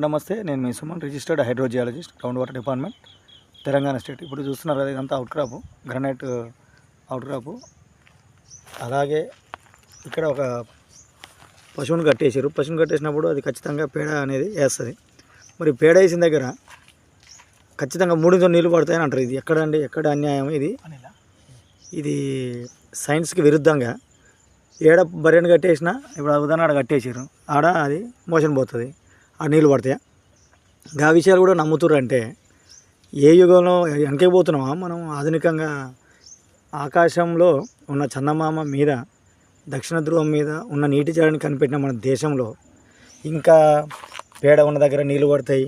నమస్తే నేను మీ Suman registered hydrogeologist ground water department Telangana state. ఇప్పుడు చూస్తున్నారు కదా ఇదంతా outcrop granite outcrop. అలాగే ఇక్కడ ఒక పశువుని కట్టేసారు పశువుని కట్టేసినప్పుడు అది ఖచ్చితంగా పేడ అనేది వేస్తుంది. మరి పేడ వేసిన దగ్గర ఖచ్చితంగా మూడుతో నీళ్ళు పడతాయని అంటారు. ఇది ఎక్కడండి? ఎక్కడ అన్యాయం ఇది? ఇది సైన్స్కి విరుద్ధంగా ఏడ బర్రెని కట్టేసిన ఇప్పుడు ఉదాహరణ ఆడ కట్టేసారు ఆడ అది మోషన్ పోతుంది. ఆ నీళ్ళు పడతాయి? ఆ విషయాలు కూడా నమ్ముతుర్రు అంటే ఏ యుగంలో వెనకే పోతున్నామా మనం ఆధునికంగా ఆకాశంలో ఉన్న చందమామ మీద దక్షిణ ధ్రువం మీద ఉన్న నీటి జాడని కనిపెట్టిన మన దేశంలో ఇంకా పేడ ఉన్న దగ్గర నీళ్ళు పడతాయి.